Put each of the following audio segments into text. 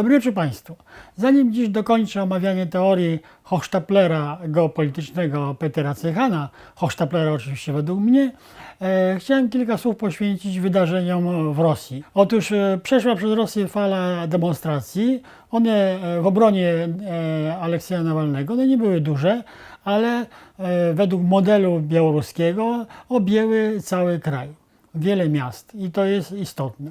Dobry wieczór Państwu. Zanim dziś dokończę omawianie teorii Hochstaplera geopolitycznego Petera Cechana, Hochstaplera oczywiście według mnie, e, chciałem kilka słów poświęcić wydarzeniom w Rosji. Otóż e, przeszła przez Rosję fala demonstracji. One e, w obronie e, Aleksieja Nawalnego, one nie były duże, ale e, według modelu białoruskiego objęły cały kraj, wiele miast i to jest istotne.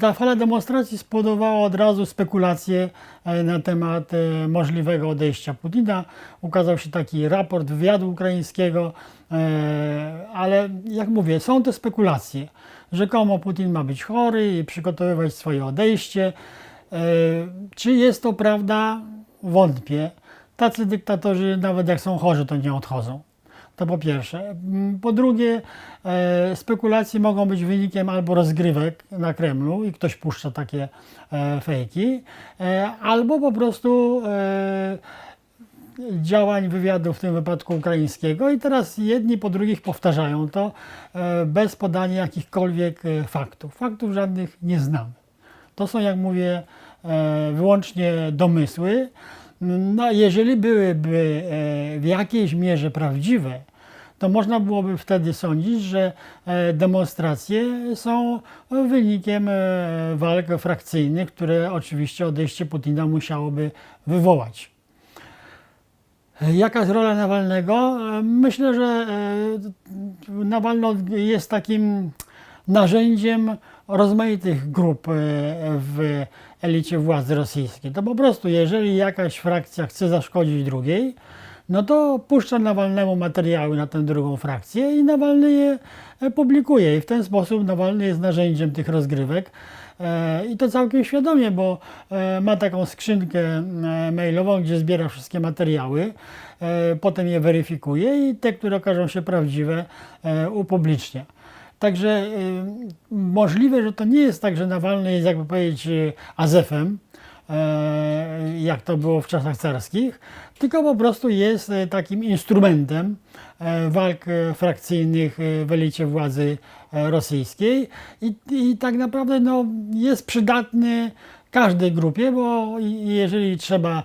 Ta fala demonstracji spowodowała od razu spekulacje e, na temat e, możliwego odejścia Putina. Ukazał się taki raport wywiadu ukraińskiego, e, ale jak mówię, są to spekulacje. Rzekomo Putin ma być chory i przygotowywać swoje odejście. Czy jest to prawda? Wątpię. Tacy dyktatorzy, nawet jak są chorzy, to nie odchodzą. To po pierwsze. Po drugie, e, spekulacje mogą być wynikiem albo rozgrywek na Kremlu i ktoś puszcza takie e, fejki, e, albo po prostu działań wywiadu, w tym wypadku ukraińskiego. I teraz jedni po drugich powtarzają to bez podania jakichkolwiek faktów. Faktów żadnych nie znamy. To są, jak mówię, wyłącznie domysły. No, jeżeli byłyby e, w jakiejś mierze prawdziwe, to można byłoby wtedy sądzić, że e, demonstracje są wynikiem e, walk frakcyjnych, które oczywiście odejście Putina musiałoby wywołać. Jaka jest rola Nawalnego? Myślę, że Nawalny jest takim narzędziem rozmaitych grup e, w elicie władzy rosyjskiej. To po prostu, jeżeli jakaś frakcja chce zaszkodzić drugiej, no to puszcza Nawalnemu materiały na tę drugą frakcję i Nawalny je e, publikuje. I w ten sposób Nawalny jest narzędziem tych rozgrywek. E, I to całkiem świadomie, bo ma taką skrzynkę mailową, gdzie zbiera wszystkie materiały, potem je weryfikuje i te, które okażą się prawdziwe, upublicznia. Także y, możliwe, że to nie jest tak, że Nawalny jest, jakby powiedzieć, y, Azefem, e, jak to było w czasach carskich, tylko po prostu jest e, takim instrumentem e, walk frakcyjnych w elicie władzy rosyjskiej i, i tak naprawdę no, jest przydatny każdej grupie, bo jeżeli trzeba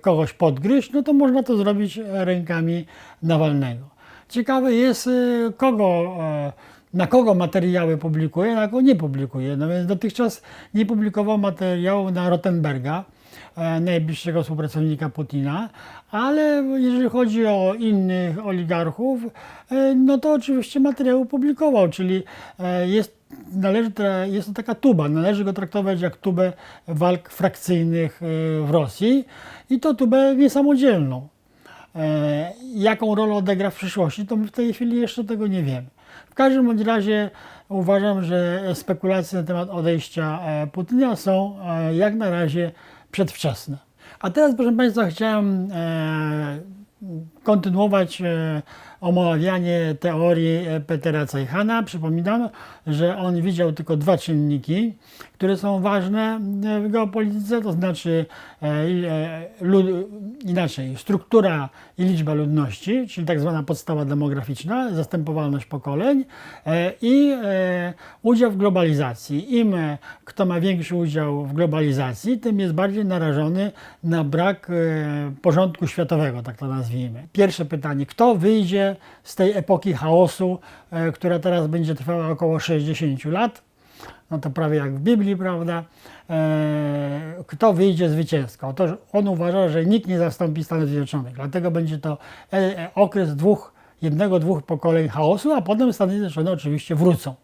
kogoś podgryźć, no to można to zrobić rękami Nawalnego. Ciekawe jest, kogo, na kogo materiały publikuje, na kogo nie publikuje. No więc dotychczas nie publikował materiału na Rottenberga, e, najbliższego współpracownika Putina, ale jeżeli chodzi o innych oligarchów, e, no to oczywiście materiały publikował, czyli e, jest, należy, jest to taka tuba, należy go traktować jak tubę walk frakcyjnych w Rosji i to tubę niesamodzielną. Jaką rolę odegra w przyszłości, to my w tej chwili jeszcze tego nie wiemy. W każdym bądź razie uważam, że spekulacje na temat odejścia e, Putina są e, jak na razie przedwczesne. A teraz, proszę Państwa, chciałem e, kontynuować omawianie teorii e, Petera Cejchana. Przypominam, że on widział tylko dwa czynniki, które są ważne e, w geopolityce, to znaczy e, lud, inaczej, struktura i liczba ludności, czyli tak zwana podstawa demograficzna, zastępowalność pokoleń i udział w globalizacji. Im kto ma większy udział w globalizacji, tym jest bardziej narażony na brak porządku światowego, tak to nazwijmy. Pierwsze pytanie, kto wyjdzie z tej epoki chaosu, e, która teraz będzie trwała około 60 lat? no to prawie jak w Biblii, prawda? E, kto wyjdzie zwycięsko? Otóż on uważa, że nikt nie zastąpi Stanów Zjednoczonych, dlatego będzie to e, okres dwóch, jednego, dwóch pokoleń chaosu, a potem Stany Zjednoczone oczywiście wrócą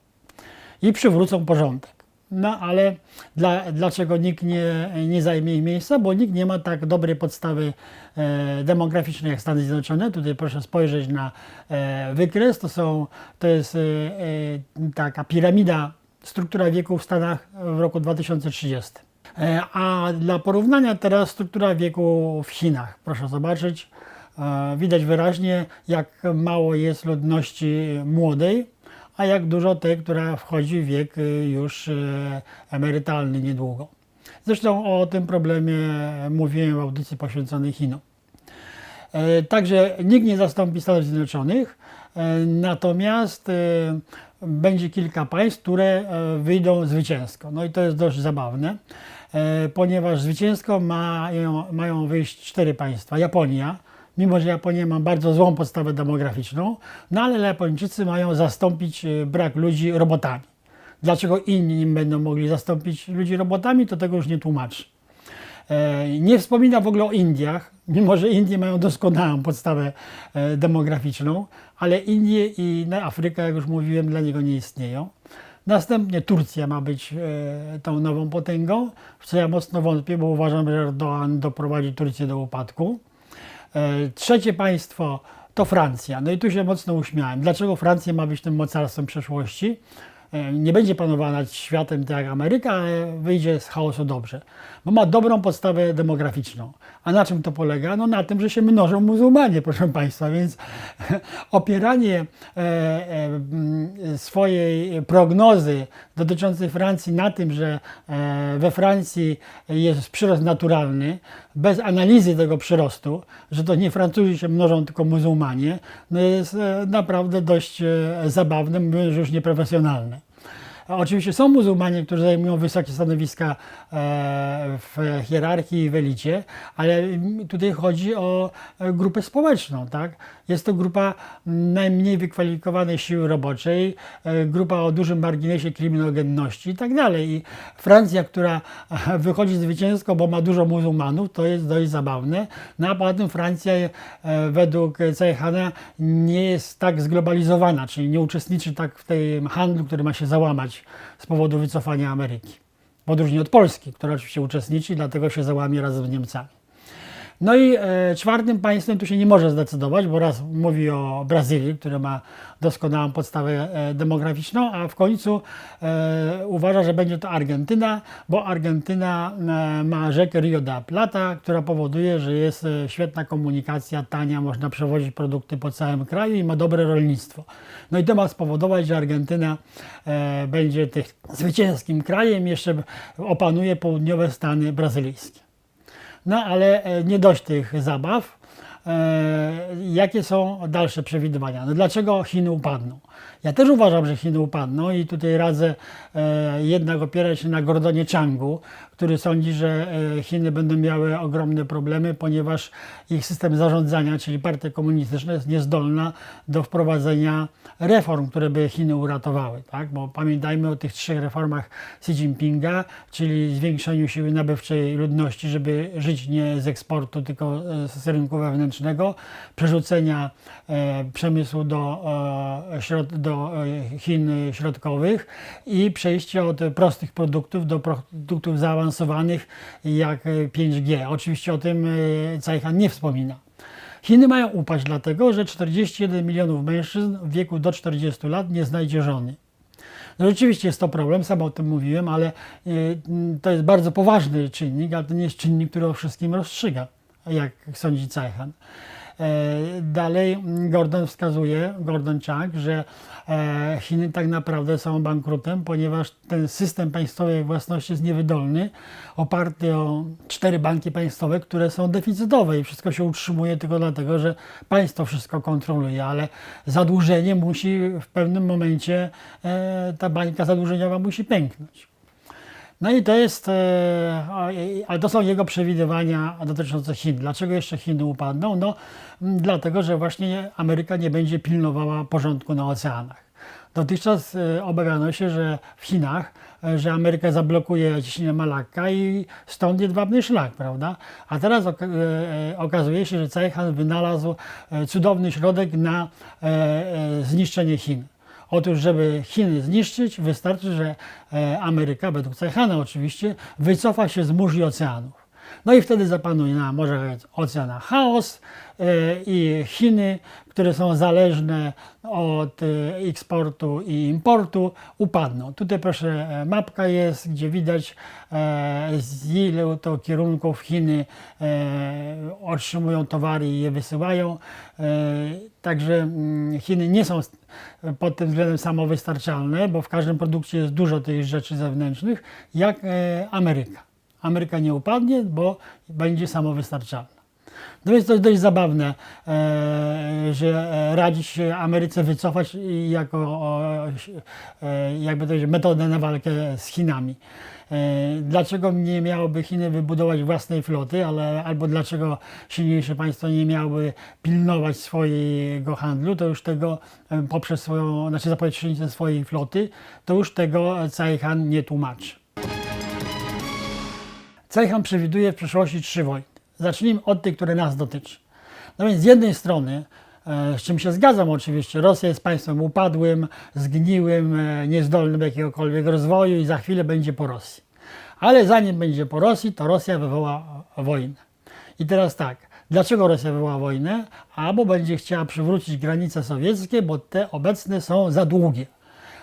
i przywrócą porządek. No ale dla, dlaczego nikt nie, nie zajmie ich miejsca? Bo nikt nie ma tak dobrej podstawy e, demograficznej jak Stany Zjednoczone. Tutaj proszę spojrzeć na e, wykres. To, są, to jest e, e, taka piramida, struktura wieku w Stanach w roku 2030. E, a dla porównania teraz struktura wieku w Chinach. Proszę zobaczyć. E, widać wyraźnie, jak mało jest ludności młodej a jak dużo tej, która wchodzi w wiek y, już y, emerytalny niedługo. Zresztą o tym problemie mówiłem w audycji poświęconej Chinom. E, Także nikt nie zastąpi Stanów Zjednoczonych, e, natomiast e, będzie kilka państw, które e, wyjdą zwycięsko. No i to jest dość zabawne. ponieważ zwycięsko mają, mają wyjść cztery państwa. Japonia, mimo że Japonia ma bardzo złą podstawę demograficzną, no ale Japończycy mają zastąpić e, brak ludzi robotami. Dlaczego inni będą mogli zastąpić ludzi robotami, to tego już nie tłumaczy. E, Nie wspomina w ogóle o Indiach, mimo że Indie mają doskonałą podstawę e, demograficzną, ale Indie i Afryka, jak już mówiłem, dla niego nie istnieją. Następnie Turcja ma być e, tą nową potęgą, w co ja mocno wątpię, bo uważam, że Erdoğan doprowadzi Turcję do upadku. E, Trzecie państwo to Francja. No i tu się mocno uśmiałem. Dlaczego Francja ma być tym mocarstwem przeszłości? E, Nie będzie panowała nad światem tak jak Ameryka, ale wyjdzie z chaosu dobrze. Bo ma dobrą podstawę demograficzną. A na czym to polega? No na tym, że się mnożą muzułmanie, proszę Państwa, więc opieranie e, swojej prognozy dotyczącej Francji na tym, że we Francji jest przyrost naturalny, bez analizy tego przyrostu, że to nie Francuzi się mnożą, tylko muzułmanie, no jest e, naprawdę dość e, zabawne, mówiąc, że już nieprofesjonalne. Oczywiście są muzułmanie, którzy zajmują wysokie stanowiska e, w hierarchii w elicie, ale tutaj chodzi o e, grupę społeczną. Tak? Jest to grupa najmniej wykwalifikowanej siły roboczej, e, grupa o dużym marginesie kryminogenności i tak. I Francja, która wychodzi zwycięsko, bo ma dużo muzułmanów, to jest dość zabawne. No a poza tym Francja według Cejhana nie jest tak zglobalizowana, czyli nie uczestniczy tak w tym handlu, który ma się załamać z powodu wycofania Ameryki. W odróżnieniu od Polski, która oczywiście uczestniczy, dlatego się załamie razem z Niemcami. No i e, czwartym państwem tu się nie może zdecydować, bo raz mówi o Brazylii, która ma doskonałą podstawę e, demograficzną, a w końcu e, uważa, że będzie to Argentyna, bo Argentyna e, ma rzekę Rio de la Plata, która powoduje, że jest e, świetna komunikacja, tania, można przewozić produkty po całym kraju i ma dobre rolnictwo. No i to ma spowodować, że Argentyna e, będzie tych zwycięskim krajem, jeszcze opanuje południowe Stany brazylijskie. No ale e, nie dość tych zabaw. E, Jakie są dalsze przewidywania? No, dlaczego Chiny upadną? Ja też uważam, że Chiny upadną i tutaj radzę e, jednak opierać się na Gordonie Changu, który sądzi, że e, Chiny będą miały ogromne problemy, ponieważ ich system zarządzania, czyli partia komunistyczna jest niezdolna do wprowadzenia reform, które by Chiny uratowały. Tak? Bo pamiętajmy o tych trzech reformach Xi Jinpinga, czyli zwiększeniu siły nabywczej ludności, żeby żyć nie z eksportu, tylko e, z rynku wewnętrznego, przerzucenia e, przemysłu do, e, do e, Chin środkowych i przejście od prostych produktów do produktów zaawansowanych jak e, 5G. Oczywiście o tym e, Cajhan nie wspomina. Chiny mają upaść dlatego, że 41 milionów mężczyzn w wieku do 40 lat nie znajdzie żony. No rzeczywiście jest to problem, sam o tym mówiłem, ale to jest bardzo poważny czynnik, ale to nie jest czynnik, który o wszystkim rozstrzyga, jak sądzi Cajhan. E, Dalej Gordon wskazuje, Gordon Chang, że e, Chiny tak naprawdę są bankrutem, ponieważ ten system państwowej własności jest niewydolny, oparty o cztery banki państwowe, które są deficytowe i wszystko się utrzymuje tylko dlatego, że państwo wszystko kontroluje, ale zadłużenie musi w pewnym momencie, e, ta bańka zadłużeniowa musi pęknąć. No i to jest, e, ale to są jego przewidywania dotyczące Chin. Dlaczego jeszcze Chiny upadną? No, dlatego, że właśnie Ameryka nie będzie pilnowała porządku na oceanach. Dotychczas e, obawiano się, że w Chinach, e, że Ameryka zablokuje ciśnienie Malakka i stąd jedwabny szlak, prawda? A teraz oka- okazuje się, że Cajhan wynalazł cudowny środek na zniszczenie Chin. Otóż, żeby Chiny zniszczyć, wystarczy, że e, Ameryka, według Cejhana oczywiście, wycofa się z mórz i oceanów. No i wtedy zapanuje na Morzach Oceana chaos e, i Chiny, które są zależne od e, eksportu i importu, upadną. Tutaj proszę, e, mapka jest, gdzie widać z ilu to kierunków Chiny otrzymują towary i je wysyłają. Także mm, Chiny nie są pod tym względem samowystarczalne, bo w każdym produkcie jest dużo tych rzeczy zewnętrznych, jak Ameryka. Ameryka nie upadnie, bo będzie samowystarczalna. No to jest dość zabawne, e, że e, radzi się Ameryce wycofać jako e, jakby to metodę na walkę z Chinami. Dlaczego nie miałoby Chiny wybudować własnej floty, ale albo dlaczego silniejsze państwo nie miałoby pilnować swojego handlu, to już tego poprzez swoją, znaczy zapotrzebowanie swojej floty, to już tego Cajhan nie tłumaczy. Cejhan przewiduje w przyszłości trzy wojny. Zacznijmy od tej, które nas dotyczy. No więc z jednej strony, e, z czym się zgadzam oczywiście, Rosja jest państwem upadłym, zgniłym, e, niezdolnym do jakiegokolwiek rozwoju i za chwilę będzie po Rosji. Ale zanim będzie po Rosji, to Rosja wywoła wojnę. I teraz tak, dlaczego Rosja wywoła wojnę? Albo będzie chciała przywrócić granice sowieckie, bo te obecne są za długie.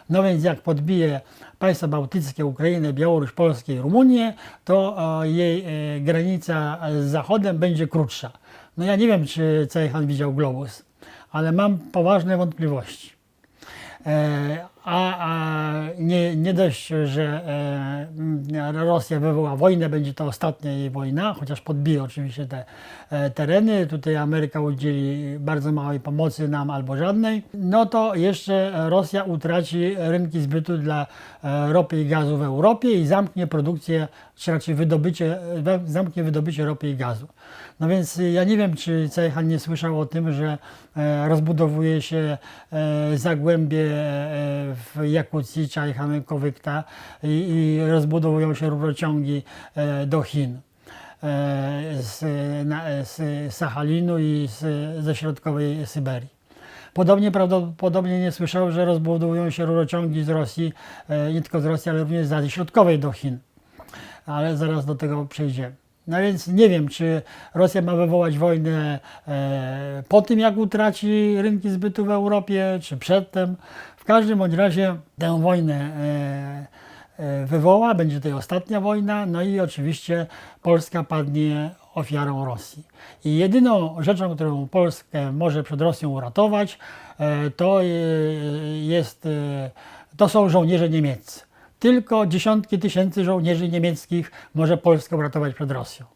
No więc jak podbije państwa bałtyckie, Ukrainę, Białoruś, Polskę i Rumunię, to e, jej e, granica z Zachodem będzie krótsza. No ja nie wiem, czy Cejhan widział globus, ale mam poważne wątpliwości. E, A, a nie, nie dość, że e, Rosja wywoła wojnę, będzie to ostatnia jej wojna, chociaż podbije oczywiście te e, tereny. Tutaj Ameryka udzieli bardzo małej pomocy nam albo żadnej. No to jeszcze Rosja utraci rynki zbytu dla e, ropy i gazu w Europie i zamknie produkcję, czy raczej wydobycie, zamknie wydobycie ropy i gazu. No więc ja nie wiem, czy Cejhan nie słyszał o tym, że e, rozbudowuje się e, zagłębie e, w Jakucji, Czajhan, Kowykta i, i rozbudowują się rurociągi e, do Chin. e, Z, na, z Sachalinu i z, ze środkowej Syberii. Podobnie prawdopodobnie nie słyszał, że rozbudowują się rurociągi z Rosji, e, nie tylko z Rosji, ale również z Azji Środkowej do Chin. Ale zaraz do tego przejdziemy. No więc nie wiem, czy Rosja ma wywołać wojnę po tym, jak utraci rynki zbytu w Europie, czy przedtem. W każdym bądź razie tę wojnę e, e, wywoła, będzie to ostatnia wojna, no i oczywiście Polska padnie ofiarą Rosji. I jedyną rzeczą, którą Polskę może przed Rosją uratować, e, to jest, to są żołnierze niemieccy. Tylko dziesiątki tysięcy żołnierzy niemieckich może Polskę uratować przed Rosją.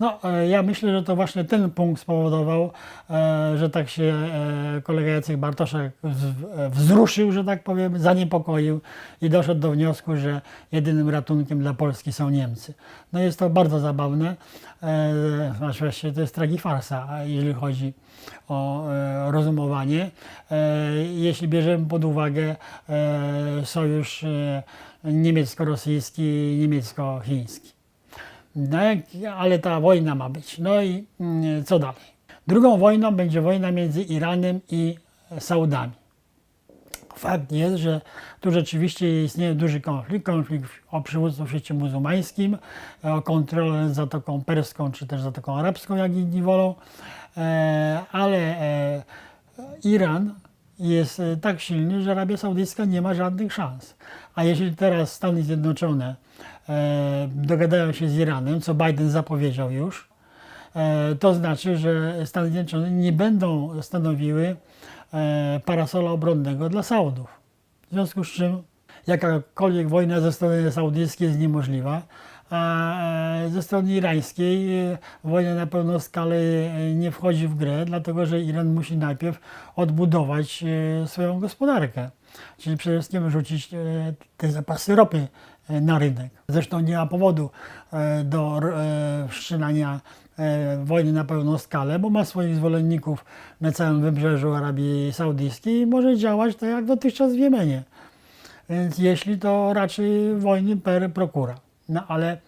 No, e, ja myślę, że to właśnie ten punkt spowodował, e, że tak się e, kolega Jacek Bartoszek wzruszył, że tak powiem, zaniepokoił i doszedł do wniosku, że jedynym ratunkiem dla Polski są Niemcy. No jest to bardzo zabawne, znaczy właściwie to jest tragifarsa, jeżeli chodzi o rozumowanie. Jeśli bierzemy pod uwagę sojusz niemiecko-rosyjski i niemiecko-chiński. No, ale ta wojna ma być. No i mm, co dalej? Drugą wojną będzie wojna między Iranem i Saudami. Fakt jest, że tu rzeczywiście istnieje duży konflikt, konflikt o przywództwo w świecie muzułmańskim, o kontrolę nad Zatoką Perską czy też Zatoką Arabską, jak inni wolą, e, ale e, Iran jest e, tak silny, że Arabia Saudyjska nie ma żadnych szans. A jeśli teraz Stany Zjednoczone dogadają się z Iranem, co Biden zapowiedział już, e, to znaczy, że Stany Zjednoczone nie będą stanowiły e, parasola obronnego dla Saudów. W związku z czym jakakolwiek wojna ze strony saudyjskiej jest niemożliwa, a e, ze strony irańskiej e, wojna na pełną skalę e, nie wchodzi w grę, dlatego że Iran musi najpierw odbudować e, swoją gospodarkę, czyli przede wszystkim rzucić e, te zapasy ropy e, na rynek. Zresztą nie ma powodu e, do e, wszczynania e, wojny na pełną skalę, bo ma swoich zwolenników na całym wybrzeżu Arabii Saudyjskiej i może działać tak jak dotychczas w Jemenie. Więc jeśli to raczej wojny per procura. No ale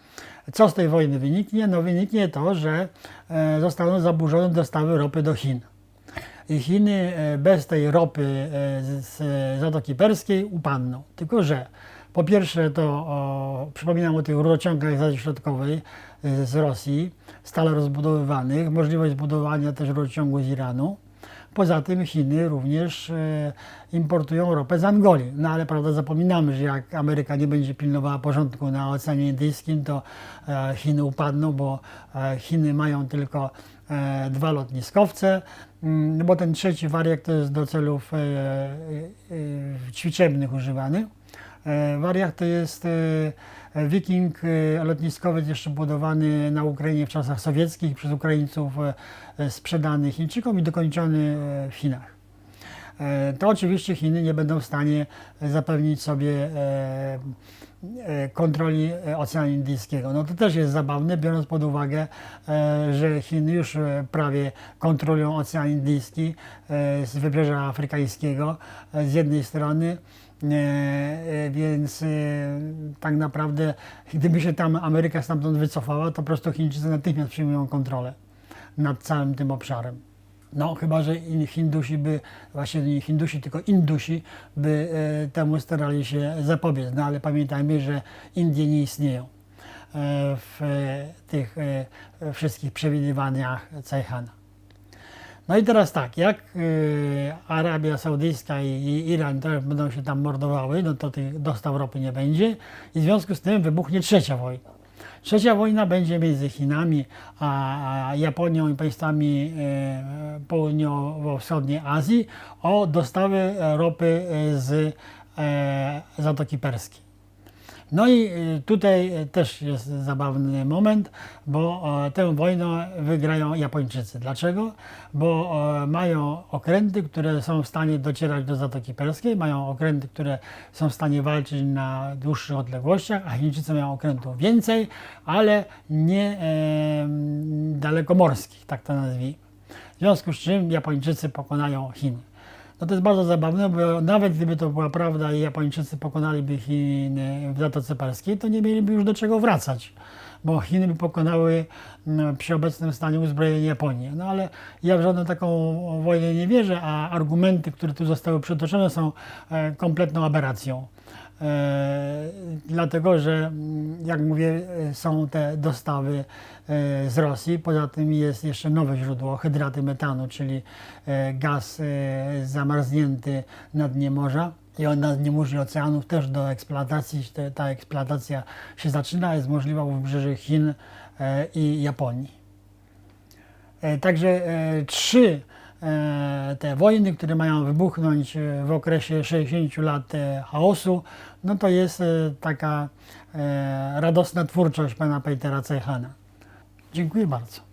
co z tej wojny wyniknie? No wyniknie to, że e, zostaną zaburzone dostawy ropy do Chin. I Chiny e, bez tej ropy e, z Zatoki Perskiej upadną. Tylko, że po pierwsze to o, przypominam o tych rurociągach z Azji Środkowej e, z Rosji, stale rozbudowywanych, możliwość zbudowania też rurociągu z Iranu. Poza tym Chiny również e, importują ropę z Angolii. No ale prawda, zapominamy, że jak Ameryka nie będzie pilnowała porządku na Oceanie Indyjskim, to e, Chiny upadną, bo e, Chiny mają tylko e, dwa lotniskowce, mm, bo ten trzeci wariant to jest do celów ćwiczebnych używany. E, Wariach to jest e, wiking e, lotniskowiec jeszcze budowany na Ukrainie w czasach sowieckich przez Ukraińców, sprzedany Chińczykom i dokończony w Chinach. To oczywiście Chiny nie będą w stanie zapewnić sobie kontroli Oceanu Indyjskiego. No to też jest zabawne, biorąc pod uwagę, że Chiny już prawie kontrolują Ocean Indyjski z wybrzeża afrykańskiego z jednej strony. E, e, Więc e, tak naprawdę, gdyby się tam Ameryka stamtąd wycofała, to po prostu Chińczycy natychmiast przyjmują kontrolę nad całym tym obszarem. No, chyba, że in- Hindusi by, właśnie nie Hindusi, tylko Indusi by temu starali się zapobiec. No ale pamiętajmy, że Indie nie istnieją w tych wszystkich przewidywaniach Cajhana. No i teraz tak, jak e, Arabia Saudyjska i, Iran będą się tam mordowały, no to tych dostaw ropy nie będzie i w związku z tym wybuchnie trzecia wojna. Trzecia wojna będzie między Chinami a, Japonią i państwami e, południowo-wschodniej Azji o dostawy ropy z e, Zatoki Perskiej. No i y, tutaj y, też jest zabawny moment, bo tę wojnę wygrają Japończycy. Dlaczego? Bo mają okręty, które są w stanie docierać do Zatoki Perskiej, mają okręty, które są w stanie walczyć na dłuższych odległościach, a Chińczycy mają okrętów więcej, ale nie e, dalekomorskich, tak to nazwijmy. W związku z czym Japończycy pokonają Chiny. No to jest bardzo zabawne, bo nawet gdyby to była prawda i Japończycy pokonaliby Chiny w Zatoce Perskiej, to nie mieliby już do czego wracać, bo Chiny by pokonały no, przy obecnym stanie uzbrojenia Japonię. No ale ja w żadną taką wojnę nie wierzę, a argumenty, które tu zostały przytoczone są e, kompletną aberracją. E, dlatego, że mm, jak mówię, e, są te dostawy e, z Rosji. Poza tym jest jeszcze nowe źródło hydraty metanu, czyli gaz zamarznięty na dnie morza. I on na dnie mórz i oceanów też do eksploatacji, ta eksploatacja się zaczyna, jest możliwa u wybrzeży Chin i Japonii. Także trzy te wojny, które mają wybuchnąć e, w okresie 60 lat e, chaosu, no to jest e, taka e, radosna twórczość pana Petera Cejhana. Dziękuję bardzo.